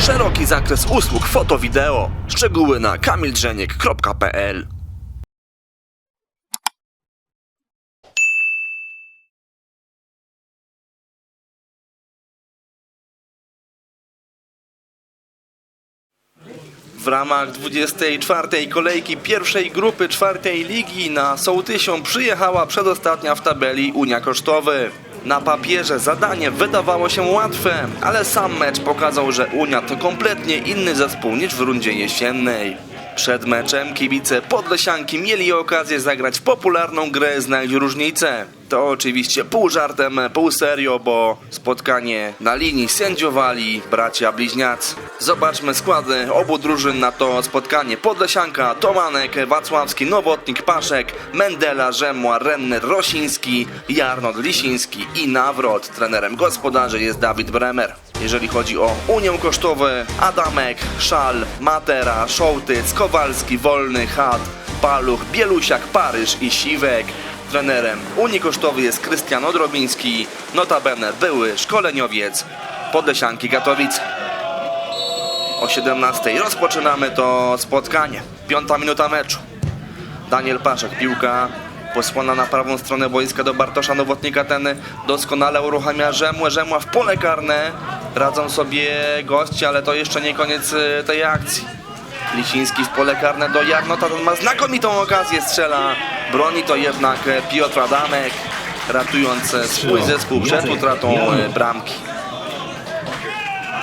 Szeroki zakres usług foto-wideo. Szczegóły na kamildrzeniek.pl W ramach 24. kolejki pierwszej grupy czwartej ligi na Sołtysią przyjechała przedostatnia w tabeli Unia Kosztowy. Na papierze zadanie wydawało się łatwe, ale sam mecz pokazał, że Unia to kompletnie inny zespół niż w rundzie jesiennej. Przed meczem kibice Podlesianki mieli okazję zagrać w popularną grę Znajdź różnicę. To oczywiście pół żartem, pół serio, bo spotkanie na linii sędziowali bracia bliźniacy. Zobaczmy składy obu drużyn na to spotkanie. Podlesianka, Tomanek, Wacławski, Nowotnik, Paszek, Mendela, Rzemła, Renner, Rosiński, Jarnot, Lisiński i Nawrot. Trenerem gospodarzy jest Dawid Bremer. Jeżeli chodzi o Unię Kosztowy, Adamek, Szal, Matera, Szołtyc, Kowalski, Wolny, Chat, Paluch, Bielusiak, Paryż i Siwek. Trenerem Unii Kosztowy jest Krystian Odrobiński, notabene były szkoleniowiec Podlesianki Katowice. O 17 rozpoczynamy to spotkanie. Piąta minuta meczu. Daniel Paszek, piłka posłana na prawą stronę boiska do Bartosza Nowotnika. Ten doskonale uruchamia Rzemłę. Rzemła w pole karne. Radzą sobie goście, ale to jeszcze nie koniec y, tej akcji. Lisiński w pole karne do Jarnota. Ten ma znakomitą okazję, strzela. Broni to jednak e, Piotr Adamek, ratując e, swój zespół przed utratą e, bramki.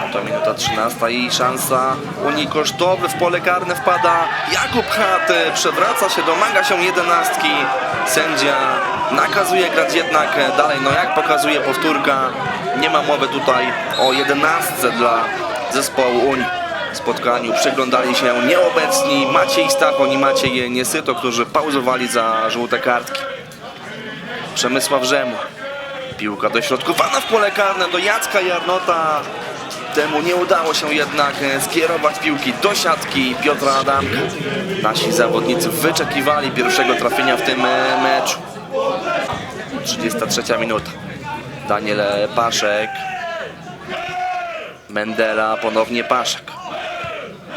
Oto minuta 13 i szansa Unii Kosztowy w pole karne wpada Jakub Chat, e, przewraca się, domaga się jedenastki. Sędzia nakazuje grać jednak dalej, no jak pokazuje powtórka, nie ma mowy tutaj o jedenastce dla zespołu Unii. Spotkaniu przyglądali się nieobecni Maciej Stachon i Maciej Niesyto, którzy pauzowali za żółte kartki. Przemysław Rzemła. Piłka dośrodkowana w pole karne do Jacka Jarnota. Temu nie udało się jednak skierować piłki do siatki Piotra Adamka. Nasi zawodnicy wyczekiwali pierwszego trafienia w tym meczu. 33 minuta. Daniel Paszek. Mendela, ponownie Paszek.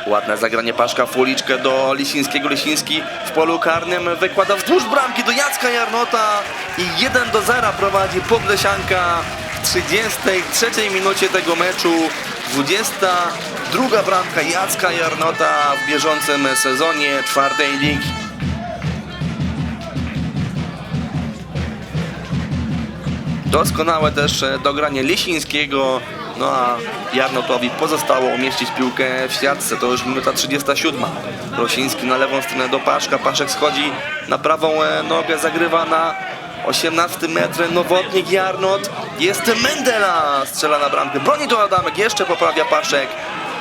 Ładne zagranie Paszka w uliczkę do Lisińskiego. Lisiński w polu karnym wykłada wzdłuż bramki do Jacka Jarnota i 1 do 0 prowadzi Podlesianka w 33 minucie tego meczu. 22 bramka Jacka Jarnota w bieżącym sezonie czwartej ligi. Doskonałe też e, dogranie Lisińskiego, no a Jarnotowi pozostało umieścić piłkę w siatce, to już minuta 37. Rosiński na lewą stronę do Paszka, Paszek schodzi na prawą e, nogę, zagrywa na 18 metr, Nowotnik, Jarnot, jest Mendela, strzela na bramkę, broni to Adamek, jeszcze poprawia Paszek,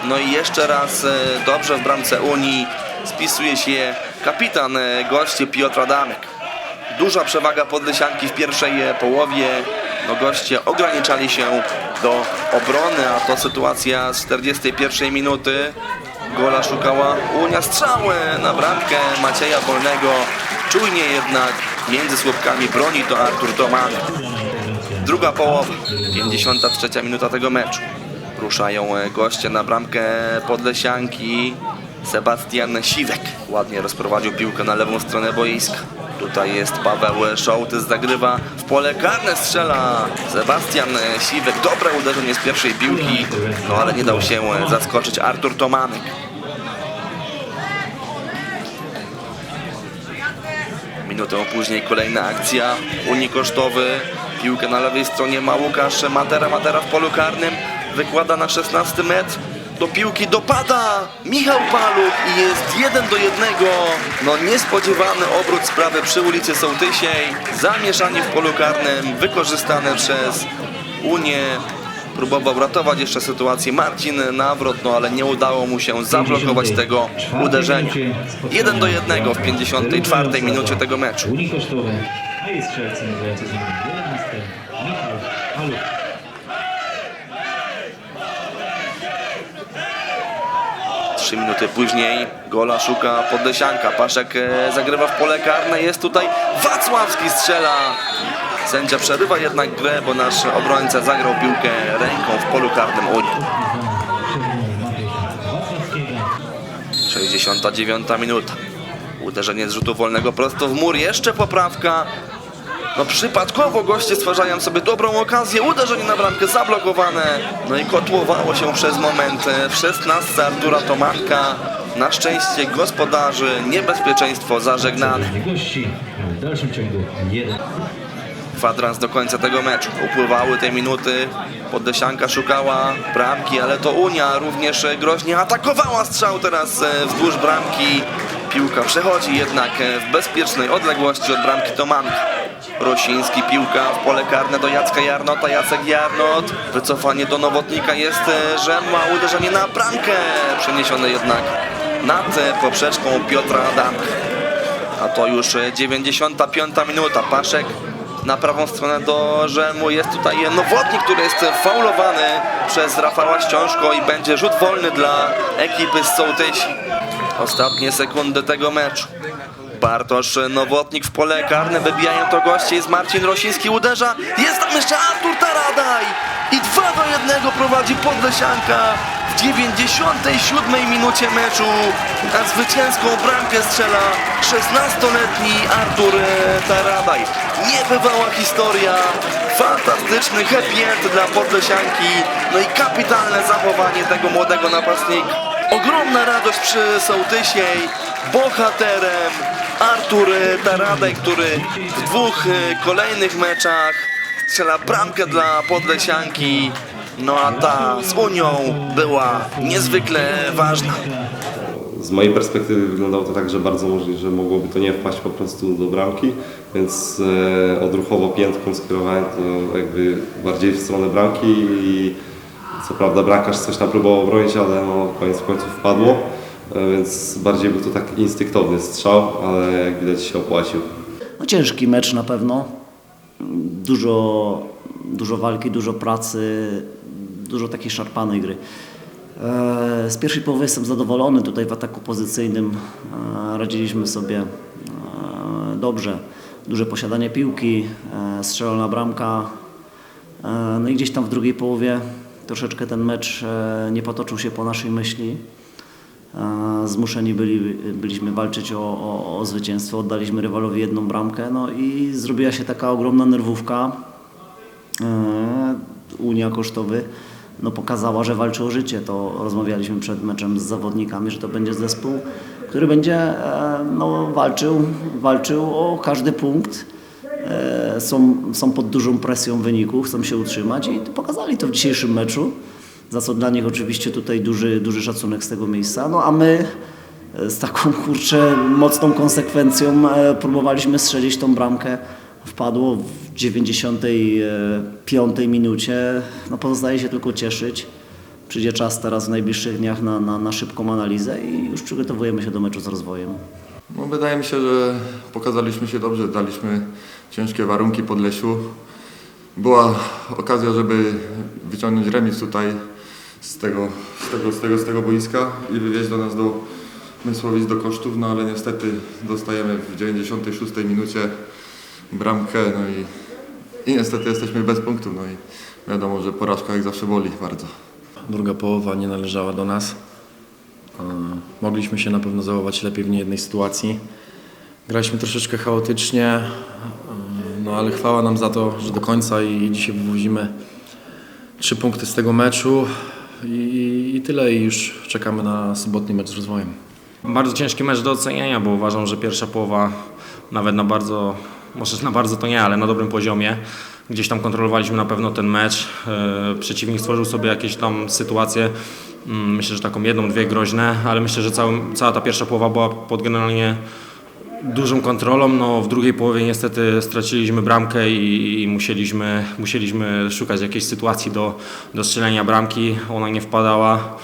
no i jeszcze raz e, dobrze w bramce Unii spisuje się kapitan e, goście Piotr Adamek. Duża przewaga Podlesianki w pierwszej połowie. No goście ograniczali się do obrony, a to sytuacja z 41 minuty. Gola szukała Unia strzały na bramkę Macieja Wolnego. Czujnie jednak między słupkami broni to Artur Domanek. Druga połowa, 53 minuta tego meczu. Ruszają e, goście na bramkę Podlesianki. Sebastian Siwek ładnie rozprowadził piłkę na lewą stronę boiska. Tutaj jest Paweł Szołtys, zagrywa w pole karne, strzela Sebastian Siwek. Dobre uderzenie z pierwszej piłki, no ale nie dał się zaskoczyć Artur Tomanek. Minutę później kolejna akcja Unii Kosztowy. Piłkę na lewej stronie ma Łukasz Matera. Matera w polu karnym wykłada na 16 metr. Do piłki dopada Michał Paluch i jest 1 do 1. No niespodziewany obrót sprawy przy ulicy Sołtysiej. Zamieszanie w polu karnym wykorzystane przez Unię. Próbował ratować jeszcze sytuację Marcin Nawrot, no ale nie udało mu się zablokować tego uderzenia. 1 do 1 w 54 minucie tego meczu. Unii Kosztowe, a jest strzelcem grający z nami 11 Michał Paluch. Trzy minuty później gola szuka Podlesianka. Paszek e, zagrywa w pole karne. Jest tutaj Wacławski strzela. Sędzia przerywa jednak grę, bo nasz obrońca zagrał piłkę ręką w polu karnym Unii. 69 minuta. Uderzenie z rzutu wolnego prosto w mur. Jeszcze poprawka. No przypadkowo goście stwarzają sobie dobrą okazję, uderzenie na bramkę zablokowane. No i kotłowało się przez moment w 16 Artura Tomanka. Na szczęście gospodarzy niebezpieczeństwo zażegnane. Gości w dalszym ciągu 1 Kwadrans do końca tego meczu. Upływały te minuty. Podlesianka szukała bramki, ale to Unia również groźnie atakowała strzał teraz e, wzdłuż bramki. Piłka przechodzi jednak e, w bezpiecznej odległości od bramki Tomanka. Rosiński piłka w pole karne do Jacka Jarnota. Jacek Jarnot. Wycofanie do Nowotnika jest e, Rzemma. Uderzenie na bramkę. Przeniesione jednak nad e, poprzeczką Piotra Adamka. A to już e, 95 minuta. Paszek na prawą stronę do Żelmu. Jest tutaj Nowotnik, który jest faulowany przez Rafała Ściążko i będzie rzut wolny dla ekipy z Sołtysi. Ostatnie sekundy tego meczu. Bartosz Nowotnik w pole karne, wybijają to goście, jest Marcin Rosiński, uderza, jest tam jeszcze Artur Taradaj i 2 do 1 prowadzi Podlesianka w 97 minucie meczu, a zwycięską bramkę strzela 16-letni Artur Taradaj. Niebywała historia, fantastyczny happy end dla Podlesianki, no i kapitalne zachowanie tego młodego napastnika. Ogromna radość przy Sołtysiej, bohaterem Artur Taradaj, który w dwóch e, kolejnych meczach strzela bramkę dla Podlesianki. No a ta z Unią była niezwykle ważna. Z mojej perspektywy wyglądało to tak, że bardzo możliwe, że mogłoby to nie wpaść po prostu do bramki, więc e, odruchowo piętką skierowałem to jakby bardziej w stronę bramki i co prawda bramkarz coś tam próbował obronić, ale no koniec końców wpadło, e, więc bardziej był to tak instynktowny strzał, ale jak widać się opłacił. No ciężki mecz na pewno. Dużo, dużo walki, dużo pracy, dużo takiej szarpanej gry. E, Z pierwszej połowy jestem zadowolony. Tutaj w ataku pozycyjnym e, radziliśmy sobie dobrze. Duże posiadanie piłki, strzelona bramka. No i gdzieś tam w drugiej połowie troszeczkę ten mecz e, nie potoczył się po naszej myśli. E, Zmuszeni byli, byliśmy walczyć o, o, o zwycięstwo, oddaliśmy rywalowi jedną bramkę, no i zrobiła się taka ogromna nerwówka. E, Unia Kosztowy no, pokazała, że walczy o życie. To rozmawialiśmy przed meczem z zawodnikami, że to będzie zespół, który będzie no, walczył, walczył o każdy punkt. E, Są, są pod dużą presją wyników, chcą się utrzymać i pokazali to w dzisiejszym meczu za co dla nich oczywiście tutaj duży, duży szacunek z tego miejsca. No a my e, z taką kurczę mocną konsekwencją e, próbowaliśmy strzelić tą bramkę. Wpadło w 95 minucie. No pozostaje się tylko cieszyć. Przyjdzie czas teraz w najbliższych dniach na, na, na szybką analizę i już przygotowujemy się do meczu z rozwojem. No, wydaje mi się, że pokazaliśmy się dobrze, daliśmy ciężkie warunki Podlesiu. Była okazja, żeby wyciągnąć remis tutaj z tego, z tego, z tego, z tego boiska i wywieźć do nas do Mysłowic do kosztów, no ale niestety dostajemy w 96 minucie bramkę, no i, i niestety jesteśmy bez punktu, no i wiadomo, że porażka jak zawsze boli bardzo. Druga połowa nie należała do nas. Mogliśmy się na pewno zachować lepiej w niejednej sytuacji. Graliśmy troszeczkę chaotycznie, no ale chwała nam za to, że do końca i dzisiaj wywozimy trzy punkty z tego meczu i, i tyle i już czekamy na sobotni mecz z rozwojem. Bardzo ciężki mecz do ocenienia, bo uważam, że pierwsza połowa nawet na bardzo, może na bardzo to nie, ale na dobrym poziomie. Gdzieś tam kontrolowaliśmy na pewno ten mecz. E, Przeciwnik stworzył sobie jakieś tam sytuacje, myślę, że taką jedną, dwie groźne, ale myślę, że cały, cała ta pierwsza połowa była pod generalnie dużą kontrolą. No, w drugiej połowie niestety straciliśmy bramkę i, i musieliśmy, musieliśmy szukać jakiejś sytuacji do, do strzelenia bramki. Ona nie wpadała.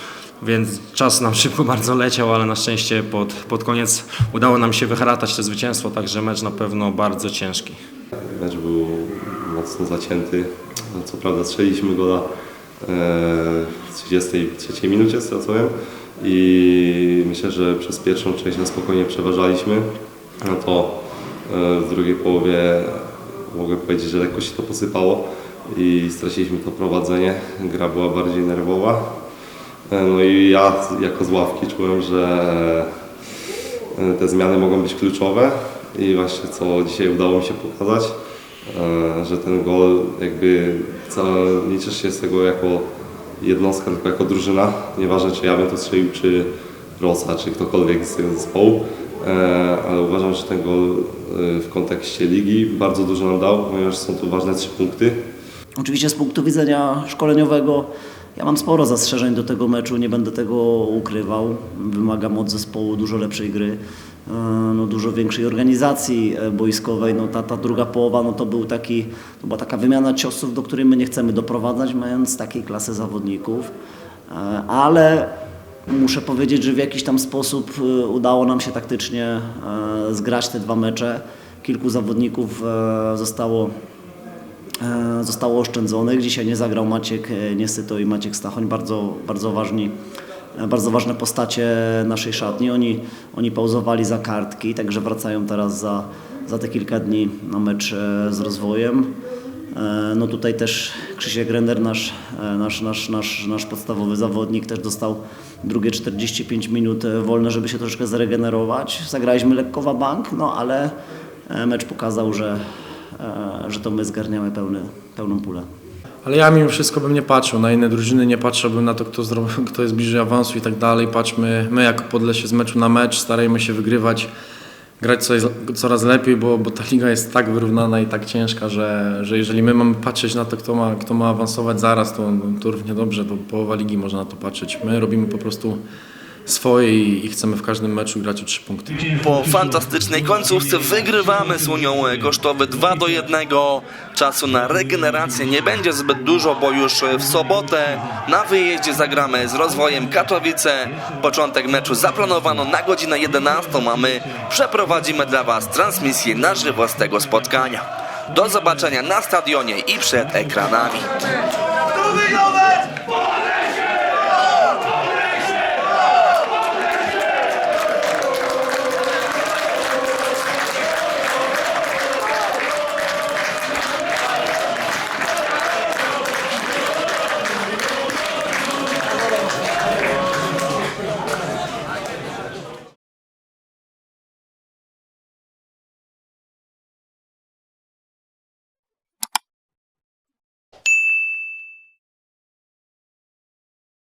Więc czas nam szybko bardzo leciał, ale na szczęście pod, pod koniec udało nam się wyharatać to zwycięstwo, także mecz na pewno bardzo ciężki. Mecz był mocno zacięty. No, Co prawda strzeliliśmy gola w 33 minucie stracołem i myślę, że przez pierwszą część na spokojnie przeważaliśmy. No to e, w drugiej połowie mogę powiedzieć, że lekko się to posypało i straciliśmy to prowadzenie. Gra była bardziej nerwowa. E, No i ja jako z ławki czułem, że e, te zmiany mogą być kluczowe i właśnie co dzisiaj udało mi się pokazać, e, że ten gol jakby nie cieszy się z tego jako jednostka, tylko jako drużyna. Nieważne czy ja bym to strzelił, czy Rosa, czy ktokolwiek z tego zespołu, e, ale uważam, że ten gol e, w kontekście ligi bardzo dużo nam dał, ponieważ są tu ważne trzy punkty. Oczywiście z punktu widzenia szkoleniowego ja mam sporo zastrzeżeń do tego meczu, nie będę tego ukrywał. Wymagam od zespołu dużo lepszej gry, no, dużo większej organizacji e, boiskowej. No, ta, ta druga połowa no, to, był taki, to była taka wymiana ciosów, do której my nie chcemy doprowadzać, mając takiej klasy zawodników. E, Ale muszę powiedzieć, że w jakiś tam sposób e, udało nam się taktycznie e, zgrać te dwa mecze. Kilku zawodników e, zostało e, zostało oszczędzonych. Dzisiaj nie zagrał Maciek e, Niesyto i Maciek Stachoń, bardzo, bardzo ważni, e, bardzo ważne postacie naszej szatni. Oni, oni pauzowali za kartki, także wracają teraz za, za te kilka dni na mecz e, z rozwojem. E, No tutaj też Krzysiek Render, nasz, e, nasz, nasz, nasz, nasz podstawowy zawodnik, też dostał drugie 45 minut wolne, żeby się troszkę zregenerować. Zagraliśmy lekko bank, no ale mecz pokazał, że, że to my zgarniamy pełny, pełną pulę. Ale ja mimo wszystko bym nie patrzył na inne drużyny, nie patrzyłbym na to, kto, kto jest bliżej awansu i tak dalej. Patrzmy, my jako Podlesie z meczu na mecz, starajmy się wygrywać, grać coraz, lepiej, bo, bo ta liga jest tak wyrównana i tak ciężka, że, że jeżeli my mamy patrzeć na to, kto ma, kto ma awansować zaraz, to, to równie dobrze, to połowa ligi można na to patrzeć. My robimy po prostu swoje i, chcemy w każdym meczu grać o trzy punkty. Po fantastycznej końcówce wygrywamy z Unią Kosztowy 2 do 1. Czasu na regenerację nie będzie zbyt dużo, bo już w sobotę na wyjeździe zagramy z rozwojem Katowice. Początek meczu zaplanowano na godzinę 11, a my przeprowadzimy dla Was transmisję na żywo z tego spotkania. Do zobaczenia na stadionie i przed ekranami. Drugi numer!